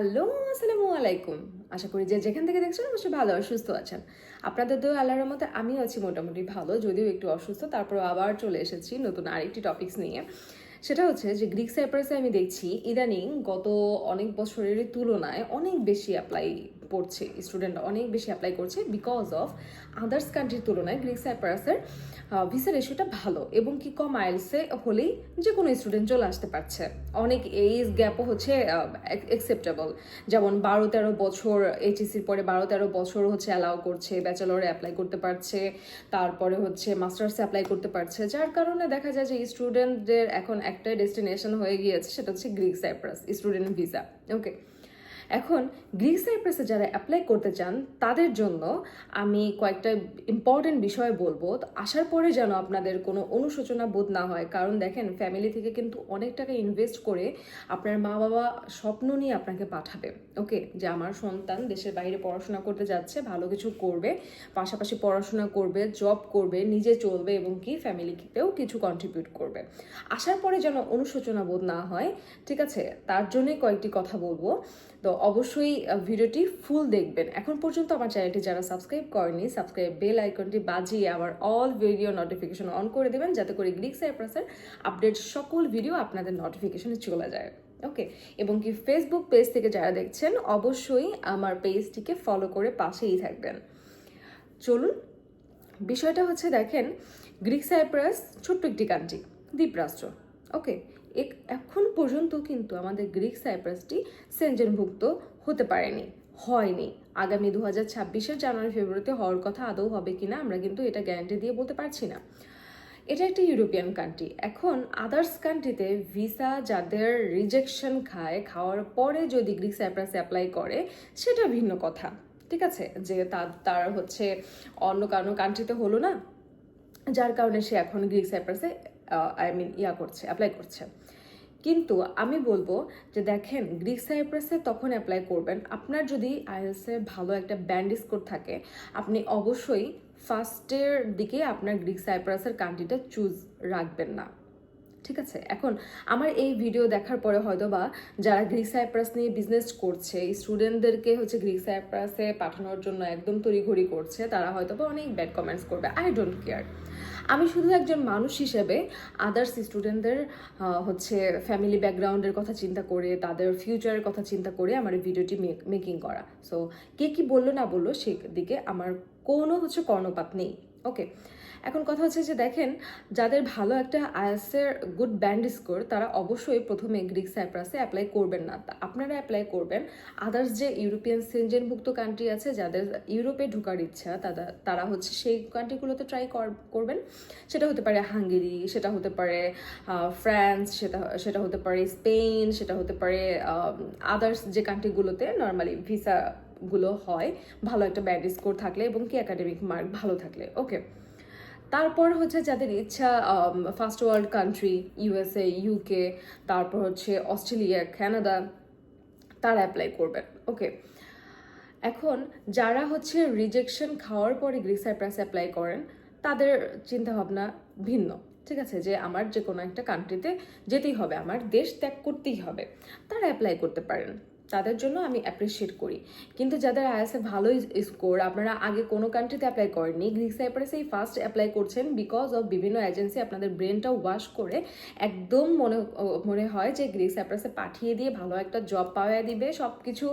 Hello, আসসালামু আলাইকুম। আশা করি যে যেখান থেকে দেখছেন অবশ্যই ভালো আর সুস্থ আছেন। আপনাদের তো আল্লাহর মতে আমি আছি মোটামুটি ভালো, যদিও একটু অসুস্থ তারপর আবার চলে এসেছি নতুন আরেকটি টপিকস নিয়ে। সেটা হচ্ছে যে গ্রিক সাইপ্রাসে আমি দেখছি, ইদানিং গত অনেক বছরের তুলনায় অনেক বেশি অ্যাপ্লাই পড়ছে স্টুডেন্ট অনেক বেশি অ্যাপ্লাই করছে বিকজ অফ আদার্স কান্ট্রির তুলনায় গ্রিক সাইপ্রাসের ভিসা রেশিওটা ভালো এবং কি কম আইলসে হলেই যে কোনো স্টুডেন্ট চলে আসতে পারছে। অনেক এইজ গ্যাপও হচ্ছে অ্যাকসেপ্টেবল যেমন বারো তেরো বছর এইচএসির পরে বারো তেরো বছর হচ্ছে অ্যালাউ করছে ব্যাচেলরে অ্যাপ্লাই করতে পারছে, তারপরে হচ্ছে মাস্টার্সে অ্যাপ্লাই করতে পারছে, যার কারণে দেখা যায় যে স্টুডেন্টদের এখন একটাই ডেস্টিনেশন হয়ে গিয়েছে, সেটা হচ্ছে Greek Cyprus student visa okay এখন গ্রিক সাইপ্রাসে যারা অ্যাপ্লাই করতে চান, তাদের জন্য আমি কয়েকটা ইম্পর্টেন্ট বিষয় বলব। তো আসার পরে যেন আপনাদের কোনো অনুশোচনা বোধ না হয়, কারণ দেখেন ফ্যামিলি থেকে কিন্তু অনেক টাকা ইনভেস্ট করে আপনার মা বাবা স্বপ্ন নিয়ে আপনাকে পাঠাবে ওকে যে আমার সন্তান দেশের বাইরে পড়াশোনা করতে যাচ্ছে, ভালো কিছু করবে, পাশাপাশি পড়াশোনা করবে জব করবে, নিজে চলবে এবং কি ফ্যামিলিতেও কিছু কন্ট্রিবিউট করবে। আসার পরে যেন অনুশোচনা বোধ না হয়, ঠিক আছে? তার জন্যই কয়েকটি কথা বলব। তো অবশ্যই ভিডিওটি ফুল দেখবেন। এখন পর্যন্ত আমার চ্যানেলটি যারা সাবস্ক্রাইব করেনি সাবস্ক্রাইব বেল আইকনটি বাজিয়ে আবার অল ভিডিও নোটিফিকেশন অন করে দেবেন, যাতে করে গ্রিক সাইপ্রাসের আপডেট সকল ভিডিও আপনাদের নোটিফিকেশনে চলে যায়। ওকে এবং কি ফেসবুক পেজ থেকে যারা দেখছেন, অবশ্যই আমার পেজটিকে ফলো করে পাশেই থাকবেন। চলুন, বিষয়টা হচ্ছে দেখেন গ্রিক সাইপ্রাস ছোট্ট একটি কান্ট্রি দ্বীপরাষ্ট্র। ওকে এখন পর্যন্ত কিন্তু আমাদের গ্রিক সাইপ্রাসটি সেঞ্জনভুক্ত হতে পারেনি, হয়নি। আগামী দু হাজার ছাব্বিশের জানুয়ারি, ফেব্রুয়ারিতে হওয়ার কথা আদৌ হবে কিনা আমরা কিন্তু এটা গ্যারান্টি দিয়ে বলতে পারছি না। এটা একটা ইউরোপিয়ান কান্ট্রি এখন আদার্স কান্ট্রিতে ভিসা যাদের রিজেকশন খায়, খাওয়ার পরে যদি গ্রিক সাইপ্রাসে অ্যাপ্লাই করে, সেটা ভিন্ন কথা, ঠিক আছে? যে তার তার হচ্ছে অন্য কারও কান্ট্রিতে হলো না, যার কারণে সে এখন গ্রিক সাইপ্রাসে আই মিন ইয়া করছে অ্যাপ্লাই করছে। কিন্তু আমি বলব যে দেখেন গ্রিক সাইপ্রাসে তখন অ্যাপ্লাই করবেন। আপনার যদি আইএলসে ভালো একটা ব্যান্ড স্কোর থাকে, আপনি অবশ্যই ফার্স্টের দিকে আপনার গ্রিক সাইপ্রাসের কান্ট্রিটা চুজ রাখবেন না। ঠিক আছে? এখন আমার এই ভিডিও দেখার পরে হয়তো বা যারা গ্রিক সাইপ্রাস নিয়ে বিজনেস করছে, এই স্টুডেন্টদেরকে হচ্ছে গ্রিক সাইপ্রাসে পাঠানোর জন্য একদম তড়িঘড়ি করছে, তারা হয়তো বা অনেক ব্যাড কমেন্টস করবে। আই ডোন্ট কেয়ার আমি শুধু একজন মানুষ হিসেবে আদার্স স্টুডেন্টদের হচ্ছে ফ্যামিলি ব্যাকগ্রাউন্ডের কথা চিন্তা করে, তাদের ফিউচারের কথা চিন্তা করে আমার এই ভিডিওটি মেকিং করা। সো কে কী বলল না বলল সেদিকে আমার কোনো হচ্ছে কর্ণপাত নেই। ওকে এখন কথা হচ্ছে যে দেখেন, যাদের ভালো একটা আইএসের গুড ব্যান্ড স্কোর তারা অবশ্যই প্রথমে গ্রিক সাইপ্রাসে অ্যাপ্লাই করবেন না। আপনারা অ্যাপ্লাই করবেন। আদার্স যে ইউরোপিয়ান সেনজেনভুক্ত কান্ট্রি আছে, যাদের ইউরোপে ঢোকার ইচ্ছা তারা তারা হচ্ছে সেই কান্ট্রিগুলোতে ট্রাই করবেন। সেটা হতে পারে হাঙ্গেরি সেটা হতে পারে ফ্রান্স সেটা সেটা হতে পারে স্পেন সেটা হতে পারে আদার্স যে কান্ট্রিগুলোতে নর্মালি ভিসা গুলো হয়, ভালো একটা ব্যাড স্কোর থাকলে এবং কি একাডেমিক মার্ক ভালো থাকলে। ওকে তারপর হচ্ছে যাদের ইচ্ছা first world country USA UK তারপর হচ্ছে অস্ট্রেলিয়া ক্যানাডা তারা অ্যাপ্লাই করবেন ওকে এখন যারা হচ্ছে রিজেকশন খাওয়ার পরে গ্রিক সাইপ্রাস অ্যাপ্লাই করেন, তাদের চিন্তাভাবনা ভিন্ন, ঠিক আছে? যে আমার যে কোনো একটা কান্ট্রিতে যেতেই হবে, আমার দেশ ত্যাগ করতেই হবে, তারা অ্যাপ্লাই করতে পারেন। তাদের জন্য আমি অ্যাপ্রিসিয়েট করি। কিন্তু যাদের আইএসএ ভালোই স্কোর আপনারা আগে কোনো কান্ট্রিতে অ্যাপ্লাই করেননি গ্রিক সাইপ্রাসে এই ফার্স্ট অ্যাপ্লাই করছেন বিকজ অফ বিভিন্ন এজেন্সি আপনাদের ব্রেনটা ওয়াশ করে একদম মনে মনে হয় যে গ্রিক সাইপ্রাসে পাঠিয়ে দিয়ে ভালো একটা জব পাওয়া দিবে সব কিছু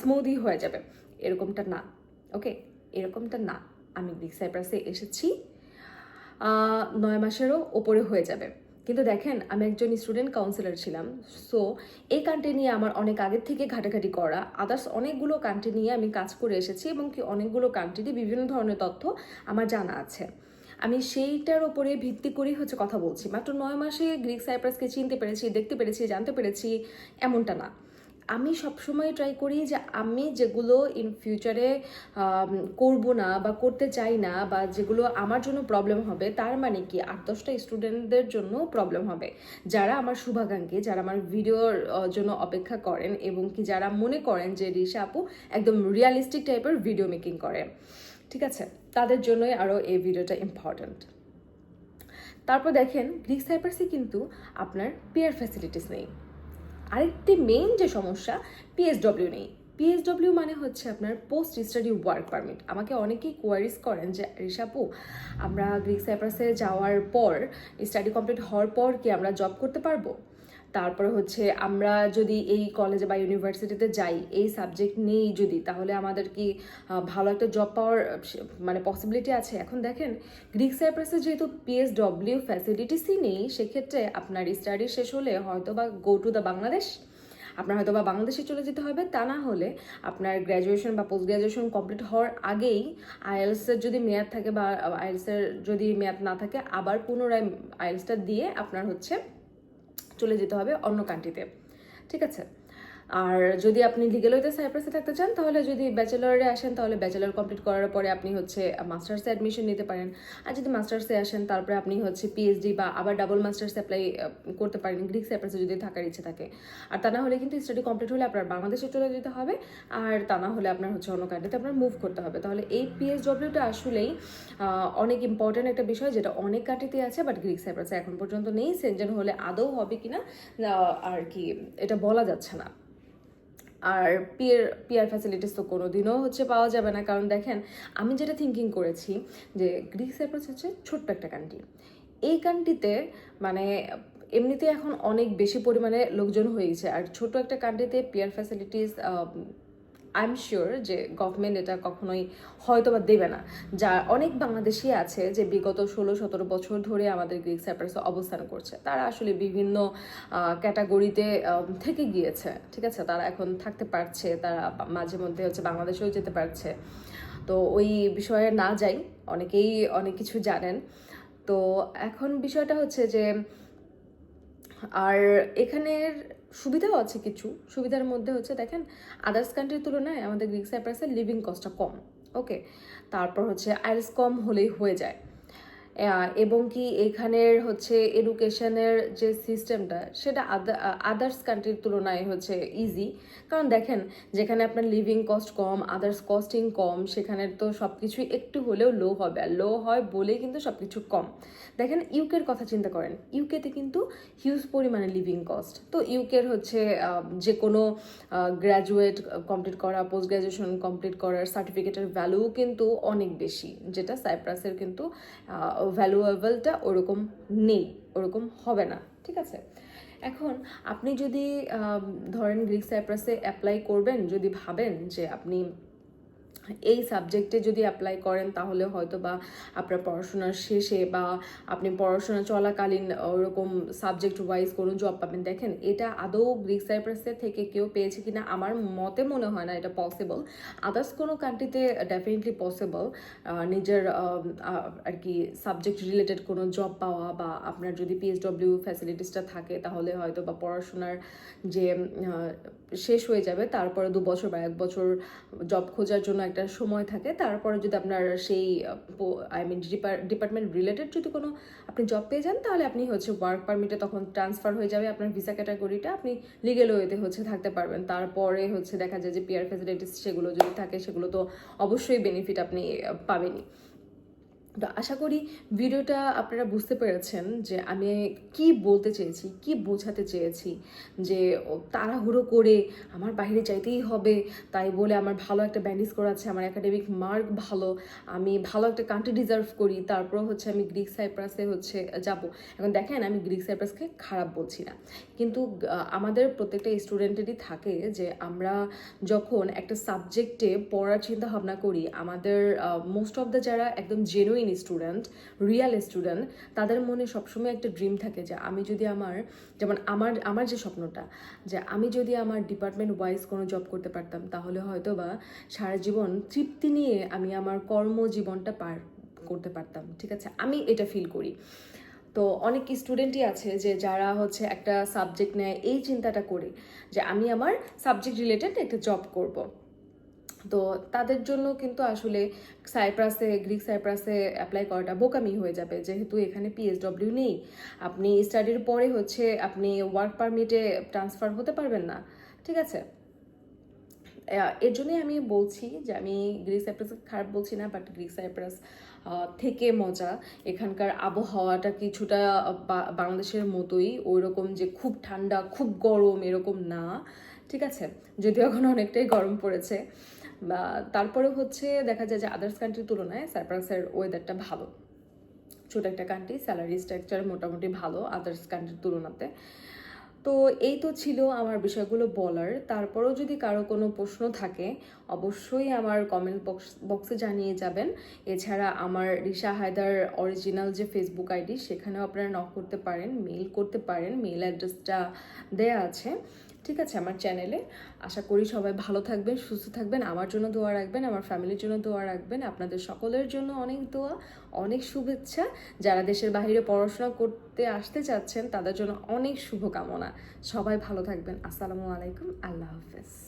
স্মুথই হয়ে যাবে। এরকমটা না ওকে এরকমটা না। আমি গ্রিক সাইপ্রাসে এসেছি নয় মাসেরও ওপরে হয়ে যাবে। কিন্তু দেখেন, আমি একজন স্টুডেন্ট কাউন্সিলর ছিলাম সো এই কান্ট্রি নিয়ে আমার অনেক আগের থেকে ঘাটাঘাটি করা আদার্স অনেকগুলো কান্ট্রি নিয়ে আমি কাজ করে এসেছি এবং কি অনেকগুলো কান্ট্রিতে বিভিন্ন ধরনের তথ্য আমার জানা আছে। আমি সেইটার ওপরে ভিত্তি করেই হচ্ছে কথা বলছি। মাত্র নয় মাসে গ্রিক সাইপ্রাসকে চিনতে পেরেছি, দেখতে পেরেছি, জানতে পেরেছি, এমনটা না। আমি সবসময় ট্রাই করি যে আমি যেগুলো ইন ফিউচারে করব না বা করতে চাই না বা যেগুলো আমার জন্য প্রবলেম হবে, তার মানে কি আট দশটা স্টুডেন্টদের জন্য প্রবলেম হবে। যারা আমার শুভাকাঙ্ক্ষী, যারা আমার ভিডিওর জন্য অপেক্ষা করেন এবং কি যারা মনে করেন যে রিসা আপু একদম রিয়ালিস্টিক টাইপের ভিডিও মেকিং করে। ঠিক আছে? তাদের জন্যই আরও এই ভিডিওটা ইম্পর্ট্যান্ট তারপর দেখেন গ্রিক সাইপ্রাসে কিন্তু আপনার পেয়ার ফ্যাসিলিটিস নেই। আরেকটি মেইন যে সমস্যা পিএসডব্লিউ নেই। পিএসডব্লিউ মানে হচ্ছে আপনার পোস্ট স্টাডি ওয়ার্ক পারমিট আমাকে অনেকেই কোয়ারিজ করেন যে ঋষাপু আমরা গ্রিক সাইপ্রাসে যাওয়ার পর স্টাডি কমপ্লিট হওয়ার পর কি আমরা জব করতে পারব? তারপরে হচ্ছে আমরা যদি এই কলেজে বা ইউনিভার্সিটিতে যাই, এই সাবজেক্ট নেই যদি, তাহলে আমাদের কি ভালো একটা জব পাওয়ার মানে পসিবিলিটি আছে? এখন দেখেন গ্রিক সাইপ্রাসে যেহেতু পিএসডব্লিউ ফ্যাসিলিটিসই নেই, সেক্ষেত্রে আপনার স্টাডি শেষ হলে হয়তো বা গো টু দ্য বাংলাদেশ আপনার হয়তো বা বাংলাদেশে চলে যেতে হবে, তা না হলে আপনার গ্র্যাজুয়েশন বা পোস্ট গ্র্যাজুয়েশন কমপ্লিট হওয়ার আগেই আইএলসের যদি মেয়াদ থাকে বা আইএলসের যদি মেয়াদ না থাকে, আবার পুনরায় আইএলসটা দিয়ে আপনার হচ্ছে চলে যেতে হবে অন্য কান্ট্রিতে ঠিক আছে? আর যদি আপনি লিগেল হইতে সাইপ্রাসে থাকতে চান, তাহলে যদি ব্যাচেলরে আসেন, তাহলে ব্যাচেলর কমপ্লিট করার পরে আপনি হচ্ছে মাস্টার্সে অ্যাডমিশন নিতে পারেন। আর যদি মাস্টার্সে আসেন, তারপরে আপনি হচ্ছে পিএইচডি বা আবার ডাবল মাস্টার্স অ্যাপ্লাই করতে পারেন। গ্রিক সাইপ্রাসে যদি থাকার ইচ্ছে থাকে। আর তা না হলে কিন্তু স্টাডি কমপ্লিট হলে আপনার বাংলাদেশে চলে যেতে হবে। আর তা না হলে আপনার হচ্ছে অন্য কান্ট্রিতে আপনার মুভ করতে হবে। তাহলে এই পিএসডব্লিউটা আসলেই অনেক ইম্পর্টেন্ট একটা বিষয় যেটা অনেক কান্ট্রিতে আছে বাট গ্রিক সাইপ্রাসে এখন পর্যন্ত নেই। সেনজেন হলে আদৌ হবে কিনা আর কি, এটা বলা যাচ্ছে না। আর পিয়ার পিয়ার ফ্যাসিলিটিস তো কোনো দিনও হচ্ছে পাওয়া যাবে না। কারণ দেখেন, আমি যেটা থিঙ্কিং করেছি যে গ্রিক সাইপ্রাস হচ্ছে ছোট্ট একটা কান্ট্রি এই কান্ট্রিতে মানে এমনিতে এখন অনেক বেশি পরিমাণে লোকজন হয়েছে। আর ছোট একটা কান্ট্রিতে peer facilities I am sure যে গভর্নমেন্ট এটা কখনোই হয়তো বা দেবে না। যা অনেক বাংলাদেশি আছে যে বিগত ষোলো, সতেরো বছর ধরে আমাদের গ্রিক সাইপ্রাসে অবস্থান করছে। তারা আসলে বিভিন্ন ক্যাটাগরিতে থেকে গিয়েছে, ঠিক আছে? তারা এখন থাকতে পারছে, তারা মাঝে মধ্যে হচ্ছে বাংলাদেশেও যেতে পারছে। তো ওই বিষয়ে না যাই, অনেকেই অনেক কিছু জানেন। তো এখন বিষয়টা হচ্ছে যে, আর এখানের সুবিধাও আছে কিছু। সুবিধার মধ্যে হচ্ছে দেখেন আদার্স কান্ট্রির তুলনায় আমাদের গ্রিক সাইপ্রাসের লিভিং কস্টটা কম ওকে তারপর হচ্ছে আইলস কম হলেই হয়ে যায়। এবং কি এখানের হচ্ছে এডুকেশনের যে সিস্টেমটা সেটা আদার্স কান্ট্রির তুলনায় হচ্ছে ইজি কারণ দেখেন, যেখানে আপনার লিভিং কস্ট কম আদার্স কস্টিং কম সেখানে তো সব কিছুই একটু হলেও লো হবে। আর লো হয় বলেই কিন্তু সব কিছু কম। দেখেন ইউকের কথা চিন্তা করেন। ইউকেতে কিন্তু হিউজ পরিমাণে লিভিং কস্ট তো ইউকের হচ্ছে যে কোনো গ্র্যাজুয়েট কমপ্লিট করা পোস্ট গ্র্যাজুয়েশন কমপ্লিট করার সার্টিফিকেটের ভ্যালু কিন্তু অনেক বেশি, যেটা সাইপ্রাসের কিন্তু ভ্যালুয়েবলটা ওরকম নেই, ওরকম হবে না, ঠিক আছে? এখন আপনি যদি ধরেন গ্রিক সাইপ্রাসে অ্যাপ্লাই করবেন, যদি ভাবেন যে আপনি এই সাবজেক্টে যদি অ্যাপ্লাই করেন, তাহলে হয়তো বা আপনার পড়াশোনার শেষে বা আপনি পড়াশোনা চলাকালীন ওরকম সাবজেক্ট ওয়াইজ কোনো জব পাবেন। দেখেন, এটা আদৌ গ্রিক সাইপ্রাসের থেকে কেউ পেয়েছে কিনা আমার মতে মনে হয় না এটা পসিবল আদার্স কোনো কান্ট্রিতে ডেফিনেটলি পসিবল নিজের আর কি সাবজেক্ট রিলেটেড কোনো জব পাওয়া বা আপনার যদি পিএইচডব্লিউ ফ্যাসিলিটিসটা থাকে, তাহলে হয়তো বা পড়াশোনার যে শেষ হয়ে যাবে, তারপরে দু বছর বা এক বছর জব খোঁজার জন্য একটা সময় থাকে, তারপরে যদি আপনার সেই আই মিন ডিপার্টমেন্ট রিলেটেড যদি কোনো আপনি জব পেয়ে যান, তাহলে আপনি হচ্ছে ওয়ার্ক পারমিটে তখন ট্রান্সফার হয়ে যাবে আপনার ভিসা ক্যাটাগরিটা আপনি লিগেল ওয়েতে হচ্ছে থাকতে পারবেন। তারপরে হচ্ছে দেখা যায় যে পিয়ার ফেসিলিটিস সেগুলো যদি থাকে, সেগুলো তো অবশ্যই বেনিফিট আপনি পাবেনই। তো আশা করি ভিডিওটা আপনারা বুঝতে পেরেছেন যে আমি কি বলতে চেয়েছি, কি বোঝাতে চেয়েছি, যে তাড়াহুড়ো করে আমার বাইরে যাইতেই হবে, তাই বলে আমার ভালো একটা ব্যান্ডিজ করা আছে আমার একাডেমিক মার্ক ভালো, আমি ভালো একটা কান্ট্রি ডিজার্ভ করি, তারপর হচ্ছে আমি গ্রিক সাইপ্রাসে হচ্ছে যাব। এখন দেখেন আমি গ্রিক সাইপ্রাসকে খারাপ বলছি না। কিন্তু আমাদের প্রত্যেকটা স্টুডেন্টেরই থাকে যে আমরা যখন একটা সাবজেক্টে পড়ার চিন্তা ভাবনা করি, আমাদের মোস্ট অফ দ্য যারা একদম জেনুইন স্টুডেন্ট রিয়েল স্টুডেন্ট তাদের মনে সবসময় একটা ড্রিম থাকে যে আমি যদি আমার, যেমন আমার আমার যে স্বপ্নটা, যে আমি যদি আমার ডিপার্টমেন্ট ওয়াইজ কোনো জব করতে পারতাম, তাহলে হয়তো বা সারা জীবন তৃপ্তি নিয়ে আমি আমার কর্মজীবনটা পার করতে পারতাম, ঠিক আছে? আমি এটা ফিল করি। তো অনেক স্টুডেন্টই আছে যে যারা হচ্ছে একটা সাবজেক্ট নেয়, এই চিন্তাটা করে যে আমি আমার সাবজেক্ট রিলেটেড একটা জব করব। তো তাদের জন্য কিন্তু আসলে সাইপ্রাসে, গ্রিক সাইপ্রাসে অ্যাপ্লাই করাটা বোকামি হয়ে যাবে। যেহেতু এখানে পিএসডব্লিউ নেই। আপনি স্টাডির পরে হচ্ছে আপনি ওয়ার্ক পারমিটে ট্রান্সফার হতে পারবেন না। ঠিক আছে? এর জন্যই আমি বলছি যে আমি গ্রিক সাইপ্রাস খারাপ বলছি না বাট গ্রিক সাইপ্রাস থেকে মজা। এখানকার আবহাওয়াটা কিছুটা বাংলাদেশের মতোই। ওই রকম যে খুব ঠান্ডা, খুব গরম এরকম না। ঠিক আছে? যদিও এখন অনেকটাই গরম পড়েছে। তারপরে হচ্ছে দেখা যায় যে আদার্স কান্ট্রির তুলনায় সাইপ্রাসের ওয়েদারটা ভালো। ছোট একটা কান্ট্রি স্যালারি স্ট্রাকচার মোটামুটি ভালো আদার্স কান্ট্রির তুলনাতে। তো এই তো ছিল আমার বিষয়গুলো বলার। তারপরেও যদি কারও কোনো প্রশ্ন থাকে, অবশ্যই আমার কমেন্ট বক্স বক্সে জানিয়ে যাবেন। এছাড়া আমার রিশা হায়দার অরিজিনাল যে ফেসবুক আইডি সেখানেও আপনারা নক করতে পারেন মেল করতে পারেন মেল অ্যাড্রেসটা দেয়া আছে। ঠিক আছে, আমার চ্যানেলে আশা করি সবাই ভালো থাকবেন, সুস্থ থাকবেন। আমার জন্য দোয়া রাখবেন, আমার ফ্যামিলির জন্য দোয়া রাখবেন। আপনাদের সকলের জন্য অনেক দোয়া, অনেক শুভেচ্ছা। যারা দেশের বাহিরে পড়াশোনা করতে আসতে চাচ্ছেন, তাদের জন্য অনেক শুভকামনা। সবাই ভালো থাকবেন। আসসালামু আলাইকুম। আল্লাহ হাফেজ।